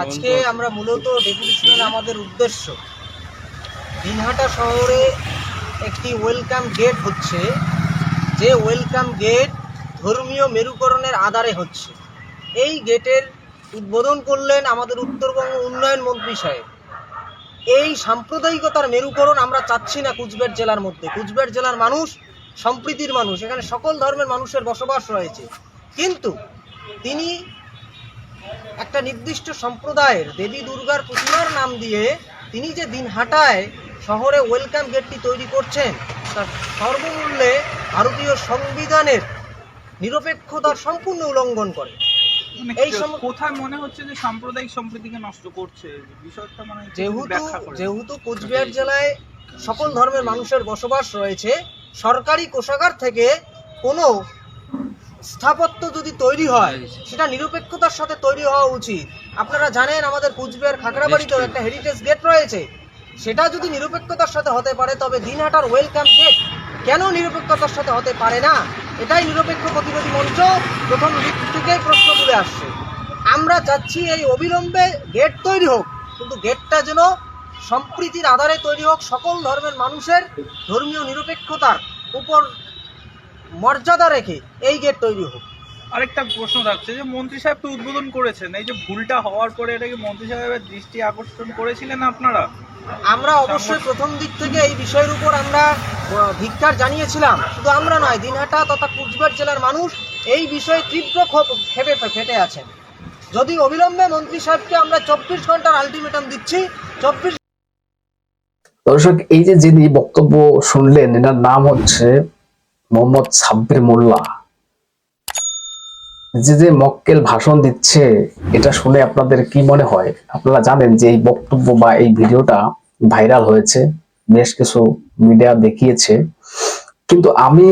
আজকে আমরা মূলত ডেপুটেশনের আমাদের উদ্দেশ্য। দিনহাটা শহরে একটি ওয়েলকাম গেট হচ্ছে যে ওয়েলকাম গেট ধর্মীয় মেরুকরণের আধারে হচ্ছে। এই গেটের উদ্বোধন করলেন আমাদের উত্তরবঙ্গ উন্নয়ন মন্ত্রী সাহেব। এই সাম্প্রদায়িকতার মেরুকরণ আমরা চাচ্ছি না কুচবিহার জেলার মধ্যে। কুচবিহার জেলার মানুষ সম্প্রীতির মানুষ এখানে সকল ধর্মের মানুষের বসবাস রয়েছে। কিন্তু তিনি একটা নির্দিষ্ট সম্প্রদায়ের দেবী দুর্গার প্রতিমার নাম দিয়ে তিনি যে দিনহাটায় শহরে ওয়েলকাম গেটটি তৈরি করছেন তার সর্বমূল্যে ভারতীয় সংবিধানের নিরপেক্ষতার সম্পূর্ণ উল্লঙ্ঘন করে। মানে এই কোথায় মনে হচ্ছে যে সাম্প্রদায়িক সম্প্রীতিকে নষ্ট করছে? বিষয়টা মানে যেহেতু যেহেতু কোচবিহার জেলায় সকল ধর্মের মানুষের বসবাস রয়েছে সরকারি কোষাগার থেকে কোনো স্থাপত্য যদি তৈরি হয় সেটা নিরপেক্ষতার সাথে তৈরি হওয়া উচিত। আপনারা জানেন আমাদের কুচবিহার খাগড়াবাড়িতেও একটা হেরিটেজ গেট রয়েছে। সেটা যদি নিরপেক্ষতার সাথে হতে পারে তবে দিনহাটার ওয়েলকাম গেট কেন নিরপেক্ষতার সাথে হতে পারে না? এটাই নিরপেক্ষ প্রতিবাদী মঞ্চ প্রথম দিক থেকেই প্রশ্ন তুলে আসছে। আমরা চাচ্ছি এই অবিলম্বে গেট তৈরি হোক কিন্তু গেটটা যেন সম্প্রীতির আধারে তৈরি হোক সকল ধর্মের মানুষের ধর্মীয় নিরপেক্ষতার উপর মর্যাদা রেখে এই গেট তৈরি হোক। আরেকটা প্রশ্ন থাকছে যে মন্ত্রী সাহেব তো উদ্বোধন করেছেন। এই যে ভুলটা হওয়ার পরে এটাকে মন্ত্রী সাহেবের দৃষ্টি আকর্ষণ করেছিলেন আপনারা? আমরা অবশ্যই প্রথম দিক থেকে এই বিষয়ের উপর আমরা ধিক্কার জানিয়েছিলাম। শুধু আমরা নয় দিনহাটা তথা কুচবিহার জেলার মানুষ এই বিষয়ে তীব্র ক্ষোভ ক্ষেপে ফেটে আছেন। যদি অবিলম্বে মন্ত্রী সাহেবকে আমরা চব্বিশ ঘণ্টার আলটিমেটাম দিচ্ছি চব্বিশ দর্শক এই যে যিনি বক্তব্য শুনলেন এনার নাম হচ্ছে মোহাম্মদ সাব্বির মোল্লা। যে যে মক্কেল ভাষণ দিচ্ছে, এটা শুনে আপনাদের কি মনে হয়? আপনারা জানেন যে এই বক্তব্য বা এই ভিডিওটা ভাইরাল হয়েছে, বেশ কিছু মিডিয়া দেখিয়েছে। কিন্তু আমি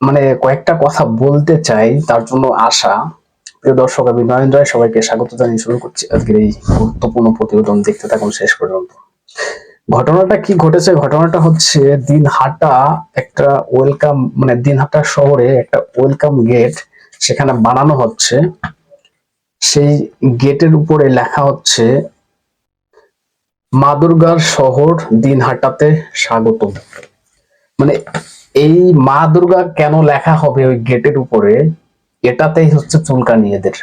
মানে কয়েকটা কথা বলতে চাই, তার জন্য আশা। প্রিয় দর্শক, আমি নয়ন রায় সবাইকে স্বাগত জানিয়ে শুরু করছি আজকের এই গুরুত্বপূর্ণ প্রতিবেদন দেখতে থাকুন শেষ পর্যন্ত। ঘটনাটা কি ঘটেছে? ঘটনাটা হচ্ছে দিনহাটা একটা ওয়েলকাম মানে দিনহাটা শহরে একটা ওয়েলকাম গেট সেখানে বানানো হচ্ছে। সেই গেটের উপরে লেখা হচ্ছে, মা দুর্গার শহর দিনহাটাতে স্বাগত। মানে এই মা দুর্গা কেন লেখা হবে ওই গেটের উপরে? এটাতেই হচ্ছে চুলকানি এদের।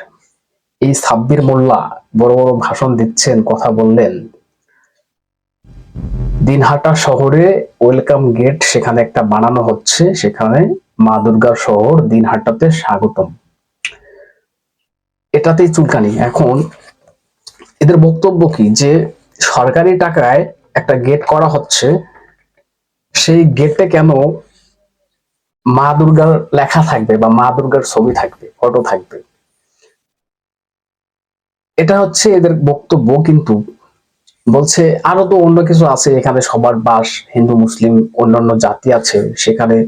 এই সাব্বির মোল্লা বড় বড় ভাষণ দিচ্ছেন, কথা বললেন। দিনহাটা শহরে ওয়েলকাম গেট সেখানে একটা বানানো হচ্ছে। সেখানে মা দুর্গার শহর দিনহাটাতে স্বাগতম। এটাতেই চুলকানি। এখন এদের বক্তব্য কি? যে সরকারি টাকায় একটা গেট করা হচ্ছে, সেই গেটে কেন মা দুর্গার লেখা থাকবে বা মা দুর্গার ছবি থাকবে, ফটো থাকবে? এটা হচ্ছে এদের বক্তব্য, কিন্তু বলছে, আরও তো অন্য কিছু আছে, এখানে সবার বাস, হিন্দু, মুসলিম, অন্যান্য জাতি আছে। সেখানে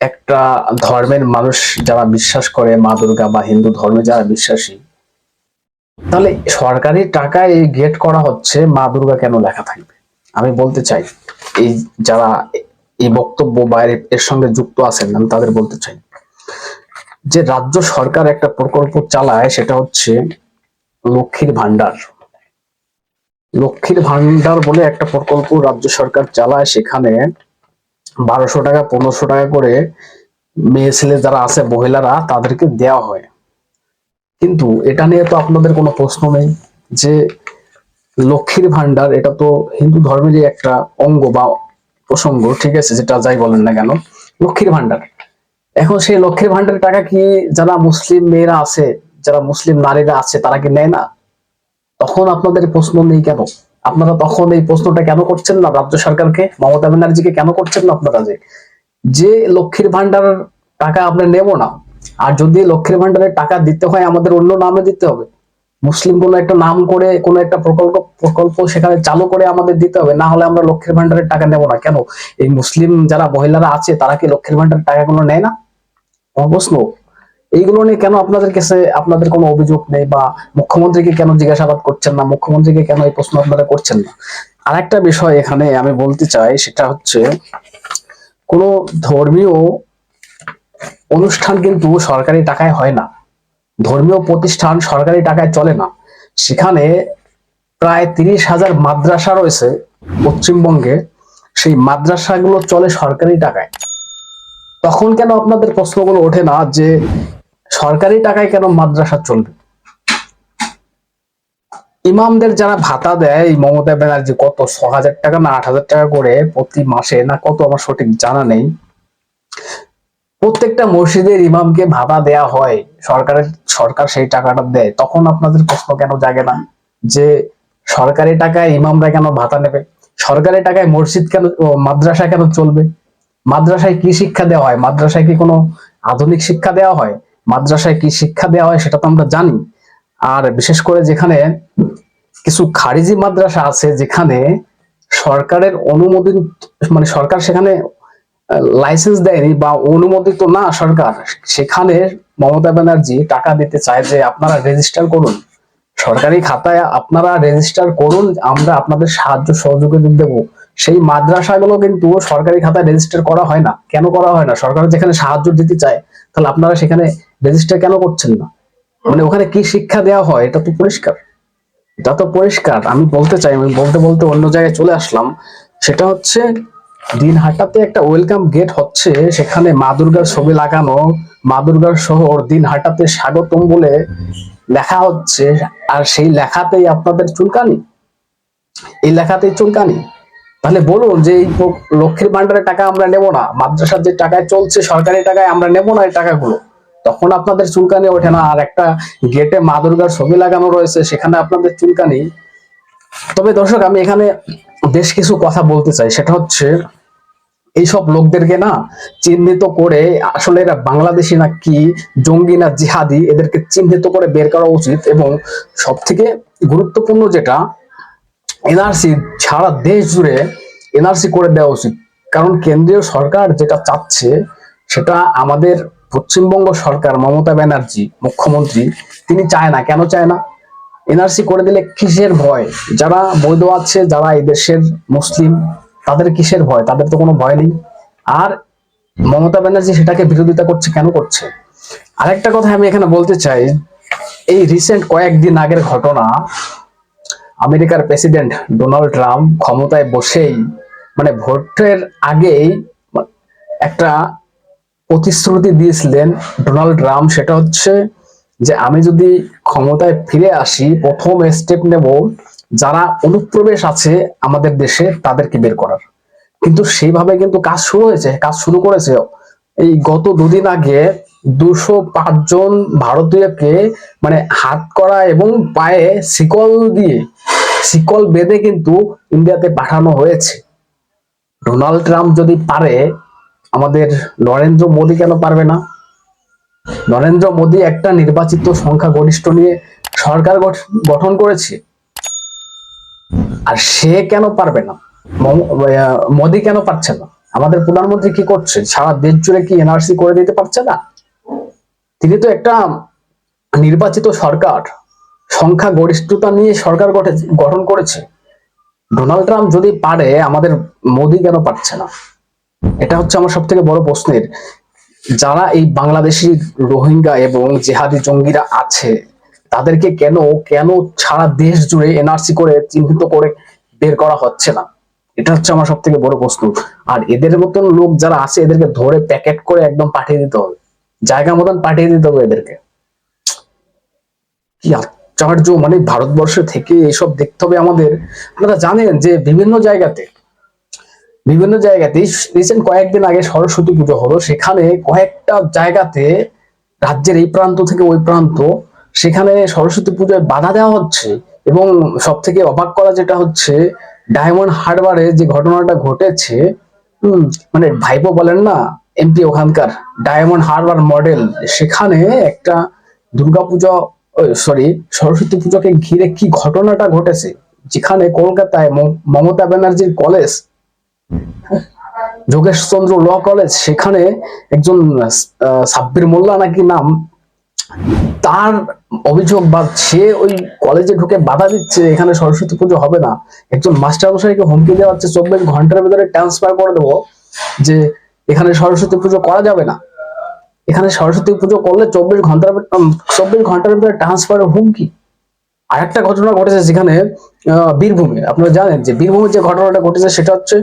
একটা ধর্মের মানুষ যারা বিশ্বাস করে, মা দুর্গা বা হিন্দু ধর্মে যারা বিশ্বাসী, তাহলে সরকারি টাকায় এই গেট করা হচ্ছে, মা দুর্গা কেন লেখা থাকবে? আমি বলতে চাই, এই যারা এই বক্তব্য বা এর- সঙ্গে যুক্ত আছেন, আমি তাদের বলতে চাই, যে রাজ্য সরকার একটা প্রকল্প চালায়, সেটা হচ্ছে লক্ষ্মীর ভান্ডার লক্ষ্মীর ভান্ডার বলে একটা প্রকল্প রাজ্য সরকার চালায়, সেখানে বারোশো টাকা, পনেরোশো টাকা করে মেয়ে ছেলে যারা আছে, মহিলারা, তাদেরকে দেওয়া হয়। কিন্তু এটা নিয়ে তো আপনাদের কোনো প্রশ্ন নেই যে লক্ষ্মীর ভান্ডার, এটা তো হিন্দু ধর্মেরই একটা অঙ্গ বা প্রসঙ্গ, ঠিক আছে, যেটা যাই বলেন না কেন? লক্ষ্মীর ভান্ডার। এখন সেই লক্ষ্মীর ভান্ডারের টাকা কি যারা মুসলিম মেয়েরা আছে, যারা মুসলিম নারীরা আছে, তারা কি নেয় না? তখন আপনাদের প্রশ্ন নেই কেন? আপনারা তখন এই প্রশ্নটা কেন করছেন না রাজ্য সরকারকে? মমতা ব্যানার্জিকে কেন করছেন না আপনারা যে? যে লক্ষ্মীর ভান্ডার টাকা আমরা নেব না, আর যদি লক্ষ্মীর ভান্ডারের টাকা দিতে হয়, আমাদের অন্য নামে দিতে হবে। মুসলিম কোনো একটা নাম করে, কোনো একটা প্রকল্প প্রকল্প সেখানে চালু করে আমাদের দিতে হবে, না হলে আমরা লক্ষ্মীর ভান্ডারের টাকা নেব না। কেন? এই মুসলিম যারা মহিলারা আছে, তারা কি লক্ষ্মীর ভান্ডারের টাকাগুলো নেয় না? প্রশ্ন? এইগুলো নিয়ে কেন আপনাদের কাছে আপনাদের কোনো অভিযোগ নেই বা মুখ্যমন্ত্রীকে কেন জিজ্ঞাসাবাদ করছেন না? মুখ্যমন্ত্রীকে কেন এই প্রশ্ন আপনারা করছেন না? আর একটা বিষয় এখানে আমি বলতে চাই, সেটা হচ্ছে কোনো ধর্মীয় অনুষ্ঠান কিন্তু সরকারি টাকায় হয় না। ধর্মীয় প্রতিষ্ঠান সরকারি টাকায় চলে না। সেখানে প্রায় তিরিশ হাজার মাদ্রাসা রয়েছে পশ্চিমবঙ্গে। সেই মাদ্রাসাগুলো চলে সরকারি টাকায়। তখন কেন আপনাদের প্রশ্নগুলো ওঠে না যে সরকারি টাকায় কেন মাদ্রাসা চলবে? ইমামদের যারা ভাতা দেয় মমতা ব্যানার্জি কত ছ হাজার টাকা না আট হাজার টাকা করে প্রতি মাসে, না কত আমার সঠিক জানা নেই। প্রত্যেকটা মসজিদের ইমামকে ভাতা দেয়া হয়, সরকারের, সরকার সেই টাকাটা দেয়। তখন আপনাদের প্রশ্ন কেন জাগে না? যে সরকারি টাকায় ইমামরা কেন ভাতা নেবে? সরকারি টাকায় মসজিদ কেন মাদ্রাসা কেন চলবে? মাদ্রাসায় কি শিক্ষা দেওয়া হয়? মাদ্রাসায় কি কোনো আধুনিক শিক্ষা দেওয়া হয়? মাদ্রাসায় কি শিক্ষা দেওয়া হয় সেটা তো আমরা জানি। আর বিশেষ করে যেখানে কিছু খারিজি মাদ্রাসা আছে, যেখানে সরকারের অনুমোদন মানে সরকার সেখানে লাইসেন্স দেয়নি বা অনুমোদিত না সরকার, সেখানে মমতা ব্যানার্জি টাকা দিতে চায় যে আপনারা রেজিস্টার করুন। সরকারি খাতায় আপনারা রেজিস্টার করুন, আমরা আপনাদের সাহায্য সহযোগিতা দেব। সেই মাদ্রাসাগুলো কিন্তু সরকারি খাতায় রেজিস্টার করা হয় না। কেন করা হয় না? সরকার যেখানে সাহায্য দিতে চায়, তাহলে আপনারা সেখানে রেজিস্টার কেন করছেন না? মানে ওখানে কি শিক্ষা দেওয়া হয়, এটা তো পরিষ্কার। এটা তো পরিষ্কার। আমি বলতে চাই, আমি বলতে বলতে অন্য জায়গায় চলে আসলাম। সেটা হচ্ছে, দিনহাটাতে একটা ওয়েলকাম গেট হচ্ছে, সেখানে মা দুর্গার ছবি লাগানো। মা দুর্গার শহর দিনহাটাতে স্বাগতম বলে লেখা হচ্ছে। আর সেই লেখাতেই আপনাদের চুলকানি। এই লেখাতেই চুলকানি। তাহলে বলুন যে এই লক্ষ্মীর ভান্ডারের টাকা আমরা নেব না? মাদ্রাসার যে টাকায় চলছে, সরকারি টাকায় আমরা নেব না এই টাকাগুলো? তখন আপনাদের চুলকানি ওঠে না। আর একটা গেটে মা দুর্গার ছবি লাগানো রয়েছে, সেখানে আপনাদের চুলকানি। তবে দর্শক, আমি এখানে বেশ কিছু কথা বলতে চাই। সেটা হচ্ছে, এইসব লোকদেরকে না চিহ্নিত করে আসলে এরা বাংলাদেশি না কি, জঙ্গি না জিহাদি, এদেরকে চিহ্নিত করে বের করা উচিত। এবং সব থেকে গুরুত্বপূর্ণ যেটা, এনআরসি সারা দেশ জুড়ে এনআরসি করে দেওয়া উচিত। কারণ কেন্দ্রীয় সরকার যেটা চাচ্ছে, সেটা আমাদের পশ্চিমবঙ্গ সরকার মমতা ব্যানার্জি, মুখ্যমন্ত্রী, তিনি চায় না। কেন চায় না? এনআরসি করে দিলে কিসের ভয়? যারা বৈধ আছে, যারা এই দেশের মুসলিম, তাদের কিসের ভয়? তাদের তো কোনো ভয় নেই। আর মমতা ব্যানার্জি সেটাকে বিরোধিতা করছে, কেন করছে? আরেকটা কথা আমি এখানে বলতে চাই। এই রিসেন্ট কয়েকদিন আগের ঘটনা, আমেরিকার প্রেসিডেন্ট ডোনাল্ড ট্রাম্প ক্ষমতায় বসেই মানে ভোটের আগেই, একটা প্রতিশ্রুতি দিয়েছিলেন ডোনাল্ড ট্রাম্প সেটা হচ্ছে যে আমি যদি ক্ষমতায় ফিরে আসি, প্রথম স্টেপ নেব যারা অনুপ্রবেশ আছে আমাদের দেশে তাদেরকে বের করার। কিন্তু সেইভাবে কিন্তু কাজ শুরু হয়েছে, কাজ শুরু করেছে। এই গত দুদিন আগে দুশো জন ভারতীয়কে মানে হাত করা এবং পায়ে শিকল দিয়ে, শিকল বেঁধে কিন্তু ইন্ডিয়াতে পাঠানো হয়েছে। ডোনাল্ড ট্রাম্প যদি পারে আমাদের নরেন্দ্র মোদী কেন পারবে না? নরেন্দ্র মোদী একটা নির্বাচিত সংখ্যা গরিষ্ঠ নিয়ে সরকার গঠন করেছে। আর সে কেন পারবে না? মোদী কেন পারছে না? আমাদের প্রধানমন্ত্রী কি করছে? সারা দেশ জুড়ে কি এনআরসি করে দিতে পারছে না? তিনি তো একটা নির্বাচিত সরকার। সংখ্যা গরিষ্ঠতা নিয়ে সরকার গঠে- গঠন করেছে। ডোনাল্ড ট্রাম্প যদি পারে, আমাদের মোদী কেন পারছে না? এটা হচ্ছে আমার সব থেকে বড় প্রশ্নের। যারা এই বাংলাদেশি রোহিঙ্গা এবং জেহাদি জঙ্গিরা আছে, তাদেরকে কেন কেন সারা দেশ জুড়ে এনআরসি করে চিহ্নিত করে বের করা হচ্ছে না? এটা হচ্ছে আমার সব থেকে বড় প্রশ্ন। আর এদের মতন লোক যারা আছে, এদেরকে ধরে প্যাকেট করে একদম পাঠিয়ে দিতে হবে। জায়গা মতন পাঠিয়ে দিতে হবে এদেরকে। কি আশ্চর্য! মানে ভারতবর্ষ থেকে এসব দেখতে হবে আমাদের। আপনারা জানেন যে বিভিন্ন জায়গাতে বিভিন্ন জায়গাতে রিসেন্ট কয়েকদিন আগে সরস্বতী পুজো হলো, সেখানে কয়েকটা জায়গাতে রাজ্যের এই প্রান্ত থেকে ওই প্রান্ত, সেখানে সরস্বতী পুজোয় বাধা দেওয়া হচ্ছে এবং সব থেকে অবাক করা যেটা হচ্ছে, ডায়মন্ড হারবারে যে ঘটনাটা ঘটেছে, হম মানে ভাইপো বলেন না, এমপি ওখানকার ডায়মন্ড হারবার মডেল, সেখানে একটা দুর্গাপূজা সরি সরস্বতী পুজোকে ঘিরে কি ঘটনাটা ঘটেছে? যেখানে কলকাতায় মমতা ব্যানার্জির college Jogesh Chandra law college, সেখানে একজন সাব্বির মোল্লা নাকি নাম, তার অভিযোগ বা সে ওই কলেজে ঢুকে বাধা দিচ্ছে, এখানে সরস্বতী পুজো হবে না। একজন মাস্টার মশাইকে হুমকি দেওয়া হচ্ছে, চব্বিশ ঘণ্টার ভিতরে ট্রান্সফার করে দেবো যে এখানে সরস্বতী পুজো করা যাবে না। এখানে সরস্বতী পুজো করলে চব্বিশ ঘণ্টার চব্বিশ ঘণ্টার ভিতরে ট্রান্সফারের হুমকি। আরেকটা ঘটনা ঘটেছে যেখানে বীরভূমে। আপনারা জানেন যে বীরভূমে যে ঘটনাটা ঘটেছে, সেটা হচ্ছে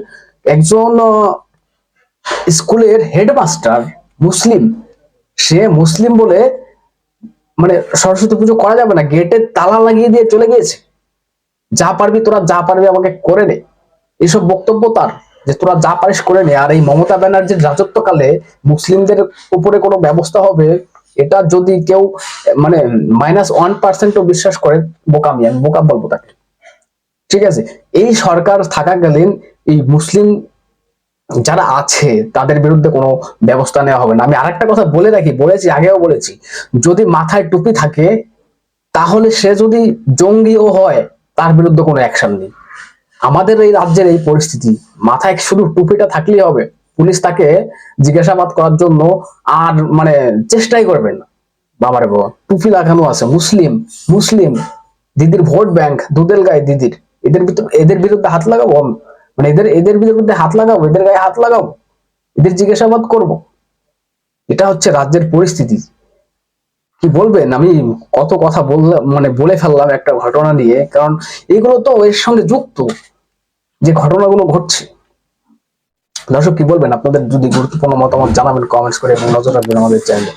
একজন স্কুলের হেডমাস্টার মুসলিম। সে মুসলিম বলে মানে সরস্বতী পুজো করা যাবে না, গেটে তালা লাগিয়ে দিয়ে চলে গিয়েছে। যা পারবি তোরা, যা পারবি আমাকে করে নে। এসব বক্তব্য তার, যে তোরা যা পারিস করে নে। আর এই মমতা ব্যানার্জির রাজত্বকালে মুসলিমদের উপরে কোনো ব্যবস্থা হবে, এটা যদি কেউ মানে মাইনাস ওয়ান পার্সেন্টও বিশ্বাস করে, বোকামি, আমি বোকা বলব তাকে। ঠিক আছে? এই সরকার থাকাকালীন এই মুসলিম যারা আছে, তাদের বিরুদ্ধে কোনো ব্যবস্থা নেওয়া হবে না। আমি আরেকটা কথা বলে রাখি, বলেছি, আগেও বলেছি, যদি মাথায় টুপি থাকে, তাহলে সে যদি জঙ্গিও হয়, তার বিরুদ্ধে কোনো অ্যাকশন নেই। আমাদের এই রাজ্যের এই পরিস্থিতি, মাথায় শুধু টুপিটা থাকলেই হবে, পুলিশ তাকে জিজ্ঞাসাবাদ করার জন্য আর মানে চেষ্টাই করবেন না। বাবারে বাবা, টুপি লাগানো আছে, মুসলিম মুসলিম, দিদির ভোট ব্যাংক দুধেল গায়ে দিদির, এদের এদের বিরুদ্ধে হাত লাগাবো? মানে এদের এদের বিরুদ্ধে হাত লাগাবো এদের গায়ে হাত লাগাবো এদের জিজ্ঞাসাবাদ করব। এটা হচ্ছে রাজ্যের পরিস্থিতি। কি বলবেন? আমি কত কথা বললাম মানে বলে ফেললাম একটা ঘটনা নিয়ে, কারণ এগুলো তো এর সঙ্গে যুক্ত, যে ঘটনাগুলো ঘটছে। দর্শক, কি বলবেন? আপনাদের যদি গুরুত্বপূর্ণ মতামত জানাবেন কমেন্টস করে এবং নজর রাখবেন আমাদের চ্যানেলে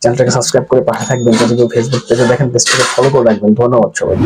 চ্যানেলটাকে সাবস্ক্রাইব করে পাশে থাকবেন। যদি কেউ ফেসবুক পেজে দেখেন পেজটাকে ফলো করে রাখবেন। ধন্যবাদ সবাই